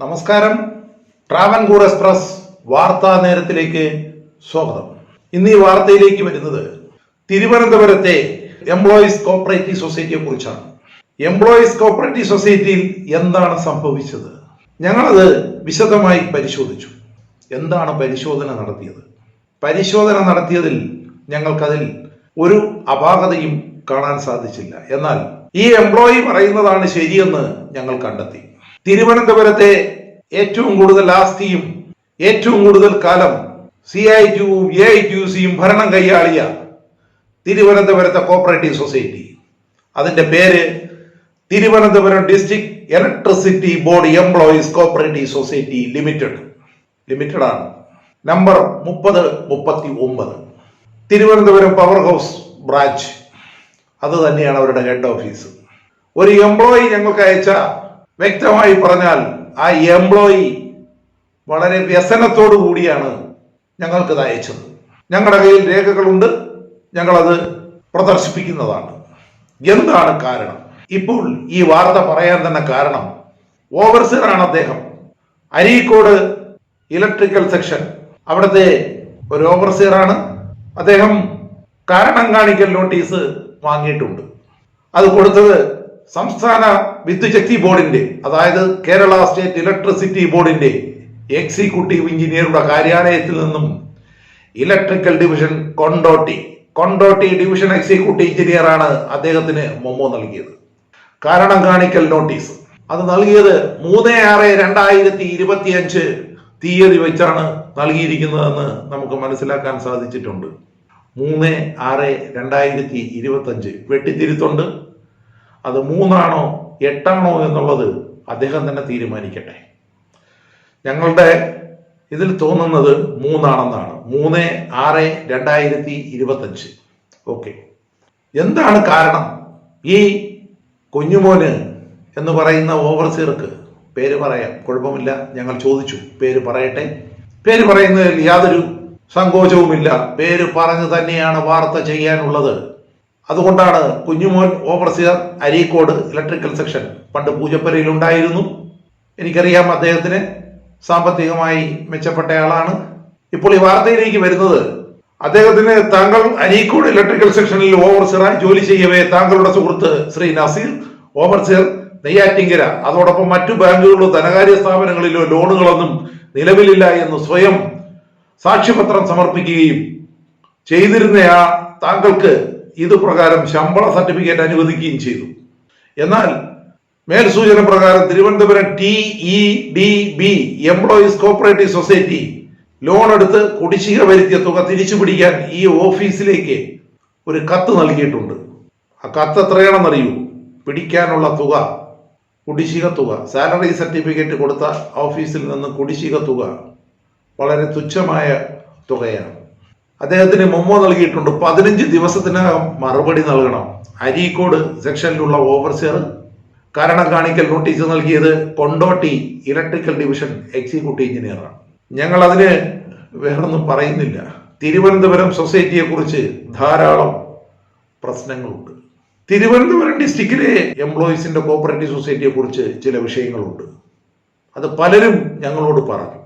നമസ്കാരം. ട്രാവൻകൂർ എക്സ്പ്രസ് വാർത്താ നേരത്തിലേക്ക് സ്വാഗതം. ഇന്ന് ഈ വാർത്തയിലേക്ക് വരുന്നത് തിരുവനന്തപുരത്തെ എംപ്ലോയീസ് കോപ്പറേറ്റീവ് സൊസൈറ്റിയെ കുറിച്ചാണ്. എംപ്ലോയീസ് കോപ്പറേറ്റീവ് സൊസൈറ്റിയിൽ എന്താണ് സംഭവിച്ചത്? ഞങ്ങളത് വിശദമായി പരിശോധിച്ചു. എന്താണ് പരിശോധന നടത്തിയത്? പരിശോധന നടത്തിയതിൽ ഞങ്ങൾക്കതിൽ ഒരു അപാകതയും കാണാൻ സാധിച്ചില്ല. എന്നാൽ ഈ എംപ്ലോയി പറയുന്നതാണ് ശരിയെന്ന് ഞങ്ങൾ കണ്ടെത്തി. തിരുവനന്തപുരത്തെ ഏറ്റവും കൂടുതൽ ആസ്തിയും ഏറ്റവും കൂടുതൽ കാലം സി ഐ ടിയും എ ഐ ടി സിയും ഭരണം കൈയാളിയ തിരുവനന്തപുരത്തെ കോപ്പറേറ്റീവ് സൊസൈറ്റി അതിന്റെ പേര് Thiruvananthapuram district electricity board employees cooperative society limited limited ആണ്. നമ്പർ മുപ്പത് മുപ്പത്തി ഒമ്പത് തിരുവനന്തപുരം പവർ ഹൗസ് ബ്രാഞ്ച് അത് തന്നെയാണ് അവരുടെ ഹെഡ് ഓഫീസ് ഒരു എംപ്ലോയി ഞങ്ങൾക്ക് അയച്ച വ്യക്തമായി പറഞ്ഞാൽ ആ എംപ്ലോയി വളരെ വ്യസനത്തോടു കൂടിയാണ് ഞങ്ങൾക്കത് അയച്ചത്. ഞങ്ങളുടെ കയ്യിൽ രേഖകളുണ്ട്. ഞങ്ങളത് പ്രദർശിപ്പിക്കുന്നതാണ്. എന്താണ് കാരണം? ഇപ്പോൾ ഈ വാർത്ത പറയാൻ തന്നെ കാരണം ഓവർസീറാണ് അദ്ദേഹം. അരീക്കോട് ഇലക്ട്രിക്കൽ സെക്ഷൻ അവിടുത്തെ ഒരു ഓവർസീറാണ് അദ്ദേഹം കാരണം കാണിക്കൽ നോട്ടീസ് വാങ്ങിയിട്ടുണ്ട്. അത് കൊടുത്തത് സംസ്ഥാന വിദ്യുശക്തി ബോർഡിന്റെ അതായത് കേരള സ്റ്റേറ്റ് ഇലക്ട്രിസിറ്റി ബോർഡിന്റെ എക്സിക്യൂട്ടീവ് എഞ്ചിനീയറുടെ കാര്യാലയത്തിൽ നിന്നും electrical division Kondotty Kondotty division executive എഞ്ചിനീയറാണ് അദ്ദേഹത്തിന് മൊമ്മോ നൽകിയത്. കാരണം കാണിക്കൽ നോട്ടീസ്. അത് നൽകിയത് മൂന്ന് ആറ് രണ്ടായിരത്തി ഇരുപത്തി അഞ്ച് തീയതി വെച്ചാണ് നൽകിയിരിക്കുന്നതെന്ന് നമുക്ക് മനസ്സിലാക്കാൻ സാധിച്ചിട്ടുണ്ട്. മൂന്ന് ആറ് രണ്ടായിരത്തി ഇരുപത്തി അഞ്ച് വെട്ടിത്തിരുത്തുണ്ട്. അത് മൂന്നാണോ എട്ടാണോ എന്നുള്ളത് അദ്ദേഹം തന്നെ തീരുമാനിക്കട്ടെ. ഞങ്ങളുടെ ഇതിൽ തോന്നുന്നത് മൂന്നാണെന്നാണ്. മൂന്ന് ആറ് രണ്ടായിരത്തി ഇരുപത്തഞ്ച്. ഓക്കെ. എന്താണ് കാരണം? ഈ കുഞ്ഞുമോന് എന്ന് പറയുന്ന ഓവർസീർക്ക് പേര് പറയാം. കുഴപ്പമില്ല. ഞങ്ങൾ ചോദിച്ചു. പേര് പറയട്ടെ. പേര് പറയുന്നതിൽ യാതൊരു സങ്കോചവുമില്ല. പേര് പറഞ്ഞു തന്നെയാണ് വാർത്ത ചെയ്യാനുള്ളത്. അതുകൊണ്ടാണ് Kunjumon overseer Areekode electrical section പണ്ട് പൂജപ്പരയിൽ ഉണ്ടായിരുന്നു എനിക്കറിയാം അദ്ദേഹത്തിന് സാമ്പത്തികമായി മെച്ചപ്പെട്ട ആളാണ് ഇപ്പോൾ ഈ വാർത്തയിലേക്ക് വരുന്നത് അദ്ദേഹത്തിന് താങ്കൾ അരീക്കോട് ഇലക്ട്രിക്കൽ സെക്ഷനിൽ ഓവർസിയറായി ജോലി ചെയ്യവേ താങ്കളുടെ സുഹൃത്ത് ശ്രീ നസീർ. ഓവർസിയർ നെയ്യാറ്റിങ്കര അതോടൊപ്പം മറ്റു ബാങ്കുകളിലോ ധനകാര്യ സ്ഥാപനങ്ങളിലോ ലോണുകളൊന്നും നിലവിലില്ല എന്ന് സ്വയം സാക്ഷ്യപത്രം സമർപ്പിക്കുകയും ചെയ്തിരുന്ന താങ്കൾക്ക് ഇത് പ്രകാരം ശമ്പള സർട്ടിഫിക്കറ്റ് അനുവദിക്കുകയും ചെയ്തു. എന്നാൽ മേൽസൂചന പ്രകാരം Thiruvananthapuram T E D B employees cooperative society loan എടുത്ത് കുടിശ്ശിക വരുത്തിയ തുക തിരിച്ചു പിടിക്കാൻ ഈ ഓഫീസിലേക്ക് ഒരു കത്ത് നൽകിയിട്ടുണ്ട്. ആ കത്ത് എത്രയാണെന്നറിയൂ? പിടിക്കാനുള്ള തുക കുടിശ്ശിക തുക സാലറി സർട്ടിഫിക്കറ്റ് കൊടുത്ത ഓഫീസിൽ നിന്ന് കുടിശ്ശിക തുക വളരെ തുച്ഛമായ തുകയാണ്. അദ്ദേഹത്തിന് മെമ്മോ നൽകിയിട്ടുണ്ട്. പതിനഞ്ച് ദിവസത്തിനകം മറുപടി നൽകണം. അരീക്കോട് സെക്ഷനിലുള്ള ഓവർസിയർ കാരണം കാണിക്കൽ നോട്ടീസ് നൽകിയത് കൊണ്ടോട്ടി ഇലക്ട്രിക്കൽ ഡിവിഷൻ എക്സിക്യൂട്ടീവ് എഞ്ചിനീയറാണ്. ഞങ്ങൾ അതിന് വേറൊന്നും പറയുന്നില്ല. തിരുവനന്തപുരം സൊസൈറ്റിയെ കുറിച്ച് ധാരാളം പ്രശ്നങ്ങളുണ്ട്. തിരുവനന്തപുരം ഡിസ്ട്രിക്റ്റിലെ എംപ്ലോയീസിന്റെ കോപ്പറേറ്റീവ് സൊസൈറ്റിയെ കുറിച്ച് ചില വിഷയങ്ങളുണ്ട്. അത് പലരും ഞങ്ങളോട് പറഞ്ഞു.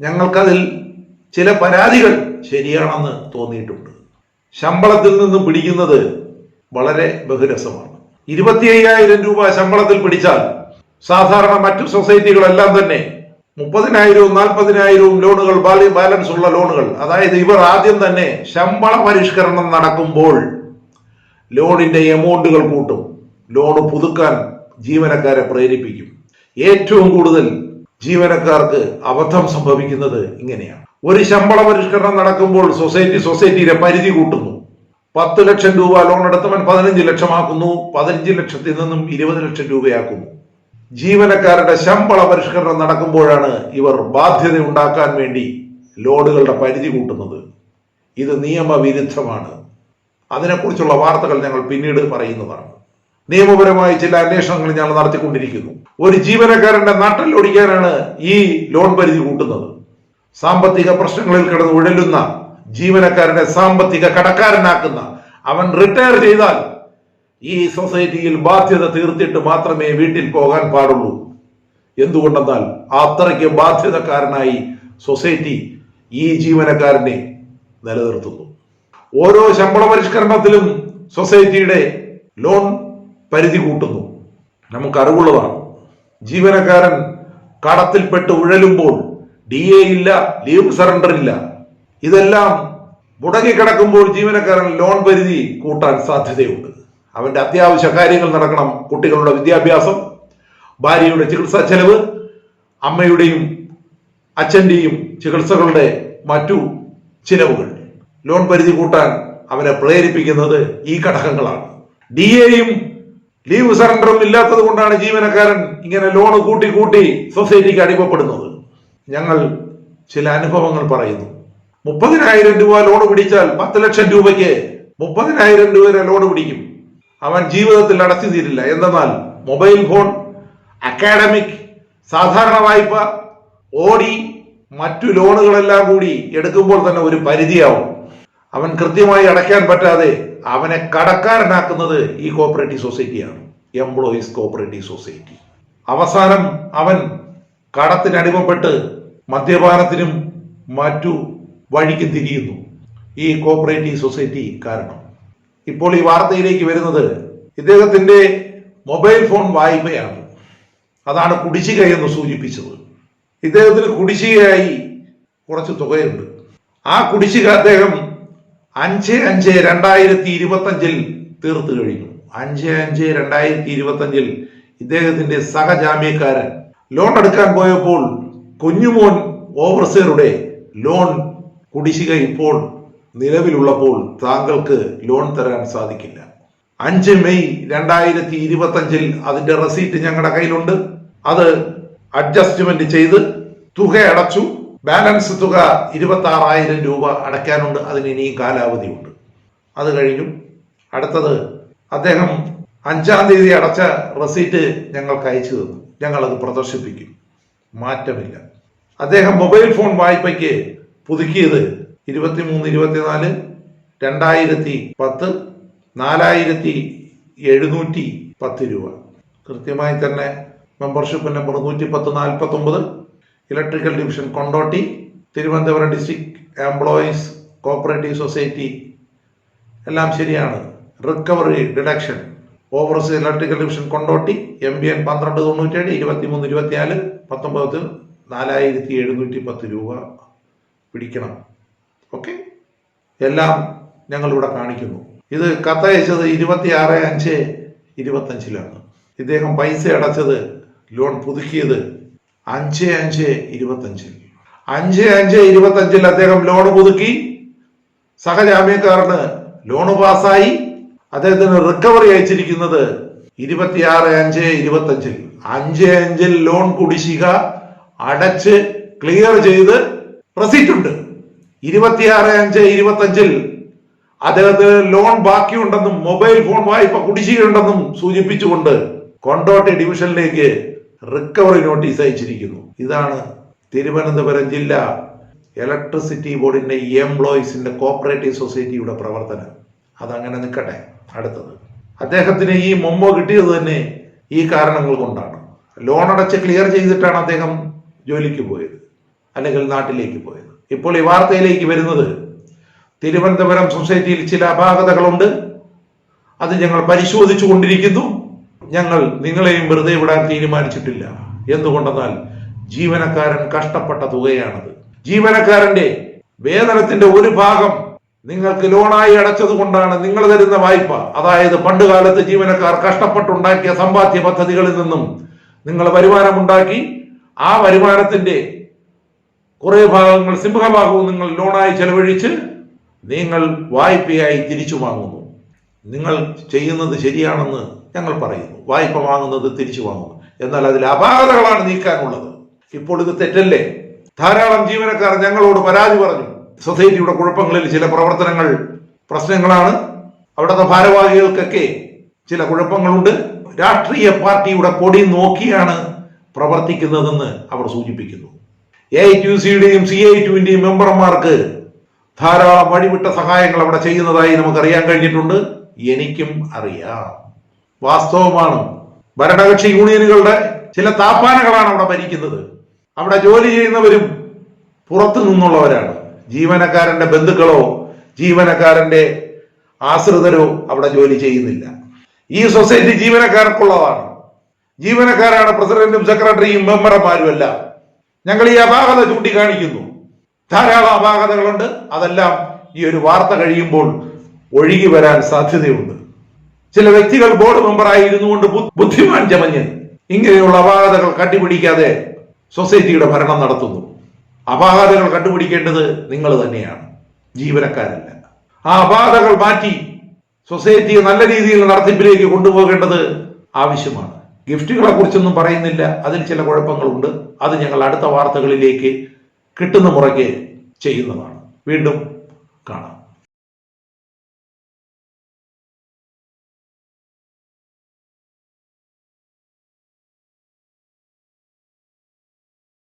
ഞങ്ങൾക്കതിൽ ചില പരാതികൾ ശരിയാണെന്ന് തോന്നിയിട്ടുണ്ട്. ശമ്പളത്തിൽ നിന്ന് പിടിക്കുന്നത് വളരെ ബഹുരസമാണ്. ഇരുപത്തി അയ്യായിരം രൂപ ശമ്പളത്തിൽ പിടിച്ചാൽ സാധാരണ മറ്റു സൊസൈറ്റികളെല്ലാം തന്നെ മുപ്പതിനായിരവും നാൽപ്പതിനായിരവും ലോണുകൾ ബാലി- ബാലൻസ് ഉള്ള ലോണുകൾ. അതായത് ഇവർ ആദ്യം തന്നെ ശമ്പള പരിഷ്കരണം നടക്കുമ്പോൾ ലോണിന്റെ എമൗണ്ടുകൾ കൂട്ടും. ലോൺ പുതുക്കാൻ ജീവനക്കാരെ പ്രേരിപ്പിക്കും. ഏറ്റവും കൂടുതൽ ജീവനക്കാർക്ക് അബദ്ധം സംഭവിക്കുന്നത് ഇങ്ങനെയാണ്. ഒരു ശമ്പള പരിഷ്കരണം നടക്കുമ്പോൾ സൊസൈറ്റി സൊസൈറ്റിയുടെ പരിധി കൂട്ടുന്നു. പത്ത് ലക്ഷം രൂപ ലോൺ എടുത്തവൻ പതിനഞ്ച് ലക്ഷമാക്കുന്നു. പതിനഞ്ച് ലക്ഷത്തിൽ നിന്നും ഇരുപത് ലക്ഷം രൂപയാക്കുന്നു. ജീവനക്കാരുടെ ശമ്പള പരിഷ്കരണം നടക്കുമ്പോഴാണ് ഇവർ ബാധ്യത ഉണ്ടാക്കാൻ വേണ്ടി ലോണുകളുടെ പരിധി കൂട്ടുന്നത്. ഇത് നിയമവിരുദ്ധമാണ്. അതിനെക്കുറിച്ചുള്ള വാർത്തകൾ ഞങ്ങൾ പിന്നീട് പറയുന്നതാണ്. നിയമപരമായി ചില അന്വേഷണങ്ങൾ ഞങ്ങൾ നടത്തിക്കൊണ്ടിരിക്കുന്നു. ഒരു ജീവനക്കാരന്റെ നട്ടലൊടിക്കാനാണ് ഈ ലോൺ പരിധി കൂട്ടുന്നത്. സാമ്പത്തിക പ്രശ്നങ്ങളിൽ കിടന്ന് ഉഴലുന്ന ജീവനക്കാരനെ സാമ്പത്തിക കടക്കാരനാക്കുന്ന അവൻ റിട്ടയർ ചെയ്താൽ ഈ സൊസൈറ്റിയിൽ ബാധ്യത തീർത്തിട്ട് മാത്രമേ വീട്ടിൽ പോകാൻ പാടുള്ളൂ. എന്തുകൊണ്ടെന്നാൽ അത്രയ്ക്ക് ബാധ്യതക്കാരനായി സൊസൈറ്റി ഈ ജീവനക്കാരനെ നിലനിർത്തുന്നു. ഓരോ ശമ്പള പരിഷ്കരണത്തിലും സൊസൈറ്റിയുടെ ലോൺ പരിധി കൂട്ടുന്നു. നമുക്ക് അറിവുള്ളതാണ്. ജീവനക്കാരൻ കടത്തിൽപ്പെട്ട് ഉഴലുമ്പോൾ ഡി എ ഇല്ല ലീവ് സറണ്ടർ ഇല്ല. ഇതെല്ലാം മുടങ്ങിക്കിടക്കുമ്പോൾ ജീവനക്കാരൻ ലോൺ പരിധി കൂട്ടാൻ സാധ്യതയുണ്ട്. അവന്റെ അത്യാവശ്യ കാര്യങ്ങൾ നടക്കണം. കുട്ടികളുടെ വിദ്യാഭ്യാസം ഭാര്യയുടെ ചികിത്സാ ചെലവ് അമ്മയുടെയും അച്ഛന്റെയും ചികിത്സകളുടെ മറ്റു ചിലവുകൾ. ലോൺ പരിധി കൂട്ടാൻ അവനെ പ്രേരിപ്പിക്കുന്നത് ഈ ഘടകങ്ങളാണ്. ഡി എയും ലീവ് സറണ്ടറും ഇല്ലാത്തത് കൊണ്ടാണ് ജീവനക്കാരൻ ഇങ്ങനെ ലോൺ കൂട്ടി കൂട്ടി സൊസൈറ്റിക്ക് അടിമപ്പെടുന്നത്. ഞങ്ങൾ ചില അനുഭവങ്ങൾ പറയുന്നു. മുപ്പതിനായിരം രൂപ ലോൺ പിടിച്ചാൽ പത്ത് ലക്ഷം രൂപയ്ക്ക് മുപ്പതിനായിരം രൂപ ലോൺ പിടിക്കും. അവൻ ജീവിതത്തിൽ അടച്ചു തീരില്ല. എന്തെന്നാൽ മൊബൈൽ ഫോൺ അക്കാഡമിക് സാധാരണ വായ്പ ഓടി മറ്റു ലോണുകളെല്ലാം കൂടി എടുക്കുമ്പോൾ തന്നെ ഒരു പരിധിയാവും. അവൻ കൃത്യമായി അടയ്ക്കാൻ പറ്റാതെ അവനെ കടക്കാരനാക്കുന്നത് ഈ കോപ്പറേറ്റീവ് സൊസൈറ്റിയാണ് എംപ്ലോയീസ് കോപ്പറേറ്റീവ് സൊസൈറ്റി അവസാനം അവൻ കടത്തിനടിമപ്പെട്ട് മദ്യപാനത്തിനും മറ്റു വഴിക്ക് തിരിയുന്നു. ഈ കോപ്പറേറ്റീവ് സൊസൈറ്റി കാരണം. ഇപ്പോൾ ഈ വാർത്തയിലേക്ക് വരുന്നത് ഇദ്ദേഹത്തിന്റെ മൊബൈൽ ഫോൺ വായ്പയാണ് അതാണ് കുടിശ്ശിക എന്ന് സൂചിപ്പിച്ചത്. ഇദ്ദേഹത്തിന് കുടിശ്ശികയായി കുറച്ച് തുകയുണ്ട്. ആ കുടിശ്ശിക അദ്ദേഹം അഞ്ച് അഞ്ച് രണ്ടായിരത്തി ഇരുപത്തഞ്ചിൽ തീർത്തു കഴിഞ്ഞു. അഞ്ച് അഞ്ച് രണ്ടായിരത്തി ഇരുപത്തഞ്ചിൽ ഇദ്ദേഹത്തിന്റെ സഹജാമ്യക്കാരൻ ലോൺ എടുക്കാൻ പോയപ്പോൾ കുഞ്ഞുമോൻ ഓവർസറുടെ ലോൺ കുടിശ്ശിക ഇപ്പോൾ നിലവിലുള്ളപ്പോൾ താങ്കൾക്ക് ലോൺ തരാൻ സാധിക്കില്ല. അഞ്ച് മെയ് രണ്ടായിരത്തി ഇരുപത്തി അഞ്ചിൽ അതിന്റെ റെസീറ്റ് ഞങ്ങളുടെ കയ്യിലുണ്ട്. അത് അഡ്ജസ്റ്റ്മെന്റ് ചെയ്ത് തുക അടച്ചു. ബാലൻസ് തുക ഇരുപത്തി ആറായിരം രൂപ അടയ്ക്കാനുണ്ട്. അതിന് ഇനിയും കാലാവധിയുണ്ട്. അത് കഴിഞ്ഞു. അടുത്തത് അദ്ദേഹം അഞ്ചാം തീയതി അടച്ച റെസീറ്റ് ഞങ്ങൾക്ക് അയച്ചു തന്നു. ഞങ്ങളത് പ്രദർശിപ്പിക്കും. മാറ്റമില്ല. അദ്ദേഹം മൊബൈൽ ഫോൺ വായ്പയ്ക്ക് പുതുക്കിയത് ഇരുപത്തിമൂന്ന് ഇരുപത്തിനാല് രണ്ടായിരത്തി പത്ത് നാലായിരത്തി എഴുന്നൂറ്റി പത്ത് രൂപ. കൃത്യമായി തന്നെ മെമ്പർഷിപ്പ് നമ്പർ നൂറ്റി പത്ത് നാൽപ്പത്തി ഒമ്പത് electrical division Kondotty Thiruvananthapuram district employees cooperative society എല്ലാം ശരിയാണ്. Recovery deduction oversee electrical division Kondotty M B N പന്ത്രണ്ട് തൊണ്ണൂറ്റേഴ് ഇരുപത്തിമൂന്ന് ഇരുപത്തിനാല് പത്തൊമ്പത് നാലായിരത്തി എഴുന്നൂറ്റി പത്ത് രൂപ പിടിക്കണം. ഓക്കെ? എല്ലാം ഞങ്ങളിവിടെ കാണിക്കുന്നു. ഇത് കത്തയച്ചത് ഇരുപത്തി ആറ് അഞ്ച് ഇരുപത്തഞ്ചിലാണ്. ഇദ്ദേഹം പൈസ അടച്ചത് ലോൺ പുതുക്കിയത് അഞ്ച് അഞ്ച് ഇരുപത്തഞ്ചിൽ. അഞ്ച് അഞ്ച് ഇരുപത്തഞ്ചിൽ അദ്ദേഹം ലോൺ പുതുക്കി. സഹജാമ്യക്കാരന് ലോൺ പാസ്സായി. അദ്ദേഹത്തിന് റിക്കവറി അയച്ചിരിക്കുന്നത് ഇരുപത്തിയാറ് അഞ്ച് ഇരുപത്തഞ്ചിൽ. അഞ്ച് അഞ്ചിൽ ലോൺ കുടിശ്ശിക അടച്ച് ക്ലിയർ ചെയ്ത് റെസിറ്റ് ഉണ്ട്. ഇരുപത്തിയാറ് അഞ്ച് ഇരുപത്തഞ്ചിൽ അദ്ദേഹത്തിന് ലോൺ ബാക്കിയുണ്ടെന്നും മൊബൈൽ ഫോൺ വായ്പ കുടിശ്ശികയുണ്ടെന്നും സൂചിപ്പിച്ചുകൊണ്ട് കൊണ്ടോട്ടി ഡിവിഷനിലേക്ക് റിക്കവറി നോട്ടീസ് അയച്ചിരിക്കുന്നു. ഇതാണ് തിരുവനന്തപുരം ജില്ല ഇലക്ട്രിസിറ്റി ബോർഡിന്റെ എംപ്ലോയീസിന്റെ കോപ്പറേറ്റീവ് സൊസൈറ്റിയുടെ പ്രവർത്തനം. അതങ്ങനെ നിൽക്കട്ടെ. അടുത്തത്. അദ്ദേഹത്തിന് ഈ മൊമ്മോ കിട്ടിയത് തന്നെ ഈ കാരണങ്ങൾ കൊണ്ടാണ്. ലോൺ അടച്ച് ക്ലിയർ ചെയ്തിട്ടാണ് അദ്ദേഹം ജോലിക്ക് പോയത് അല്ലെങ്കിൽ നാട്ടിലേക്ക് പോയത്. ഇപ്പോൾ ഈ വാർത്തയിലേക്ക് വരുന്നത് തിരുവനന്തപുരം സൊസൈറ്റിയിൽ ചില അപാകതകളുണ്ട്. അത് ഞങ്ങൾ പരിശോധിച്ചു കൊണ്ടിരിക്കുന്നു. ഞങ്ങൾ നിങ്ങളെയും വെറുതെ വിടാൻ തീരുമാനിച്ചിട്ടില്ല. എന്തുകൊണ്ടെന്നാൽ ജീവനക്കാരൻ കഷ്ടപ്പെട്ട തുകയാണത്. ജീവനക്കാരന്റെ വേതനത്തിന്റെ ഒരു ഭാഗം നിങ്ങൾക്ക് ലോണായി അടച്ചത് കൊണ്ടാണ് നിങ്ങൾ തരുന്ന വായ്പ. അതായത് പണ്ട് കാലത്ത് ജീവനക്കാർ കഷ്ടപ്പെട്ടുണ്ടാക്കിയ സമ്പാദ്യ പദ്ധതികളിൽ നിന്നും നിങ്ങൾ വരുമാനമുണ്ടാക്കി ആ വരുമാനത്തിന്റെ കുറേ ഭാഗങ്ങൾ സിംഹഭാഗവും നിങ്ങൾ ലോണായി ചെലവഴിച്ച് നിങ്ങൾ വായ്പയായി തിരിച്ചു വാങ്ങുന്നു. നിങ്ങൾ ചെയ്യുന്നത് ശരിയാണെന്ന് ഞങ്ങൾ പറയുന്നു. വായ്പ വാങ്ങുന്നത് തിരിച്ചു വാങ്ങുന്നു. എന്നാൽ അതിൽ അപാകതകളാണ് നീക്കാനുള്ളത്. ഇപ്പോൾ ഇത് തെറ്റല്ലേ? ധാരാളം ജീവനക്കാർ ഞങ്ങളോട് പരാതി പറഞ്ഞു. സൊസൈറ്റിയുടെ കുഴപ്പങ്ങളിൽ ചില പ്രവർത്തനങ്ങൾ പ്രശ്നങ്ങളാണ്. അവിടുത്തെ ഭാരവാഹികൾക്കൊക്കെ ചില കുഴപ്പങ്ങളുണ്ട്. രാഷ്ട്രീയ പാർട്ടിയുടെ കൊടി നോക്കിയാണ് പ്രവർത്തിക്കുന്നതെന്ന് അവർ സൂചിപ്പിക്കുന്നു. എ ഐ ടി സിയുടെയും സി ഐ ടുവിന്റെയും മെമ്പർമാർക്ക് ധാരാളം വഴിവിട്ട സഹായങ്ങൾ അവിടെ ചെയ്യുന്നതായി നമുക്കറിയാൻ കഴിഞ്ഞിട്ടുണ്ട്. എനിക്കും അറിയാം. വാസ്തവമാണ്. ഭരണകക്ഷി യൂണിയനുകളുടെ ചില താപ്പാനകളാണ് അവിടെ ഭരിക്കുന്നത്. അവിടെ ജോലി ചെയ്യുന്നവരും പുറത്തു നിന്നുള്ളവരാണ് ജീവനക്കാരന്റെ ബന്ധുക്കളോ ജീവനക്കാരന്റെ ആശ്രിതരോ അവിടെ ജോലി ചെയ്യുന്നില്ല. ഈ സൊസൈറ്റി ജീവനക്കാർക്കുള്ളതാണ്. ജീവനക്കാരാണ് പ്രസിഡന്റും സെക്രട്ടറിയും മെമ്പർമാരും എല്ലാം. ഞങ്ങൾ ഈ അപാകത ചൂണ്ടിക്കാണിക്കുന്നു. ധാരാളം അപാകതകളുണ്ട്. അതെല്ലാം ഈ ഒരു വാർത്ത കഴിയുമ്പോൾ ഒഴുകി വരാൻ സാധ്യതയുണ്ട്. ചില വ്യക്തികൾ ബോർഡ് മെമ്പറായി ഇരുന്നുകൊണ്ട് കൊണ്ട് ബുദ്ധിമാൻ ചമഞ്ഞ് ഇങ്ങനെയുള്ള അപാകതകൾ കണ്ടുപിടിക്കാതെ സൊസൈറ്റിയുടെ ഭരണം നടത്തുന്നു. അപാകതകൾ കണ്ടുപിടിക്കേണ്ടത് നിങ്ങൾ തന്നെയാണ്. ജീവനക്കാരല്ല ആ അപാകതകൾ മാറ്റി സൊസൈറ്റിയെ നല്ല രീതിയിൽ നടത്തിപ്പിലേക്ക് കൊണ്ടുപോകേണ്ടത് ആവശ്യമാണ്. ഗിഫ്റ്റുകളെ കുറിച്ചൊന്നും പറയുന്നില്ല. അതിൽ ചില കുഴപ്പങ്ങളുണ്ട്. അത് ഞങ്ങൾ അടുത്ത വാർത്തകളിലേക്ക് കിട്ടുന്ന മുറയ്ക്ക് ചെയ്യുന്നതാണ്. വീണ്ടും കാണാം.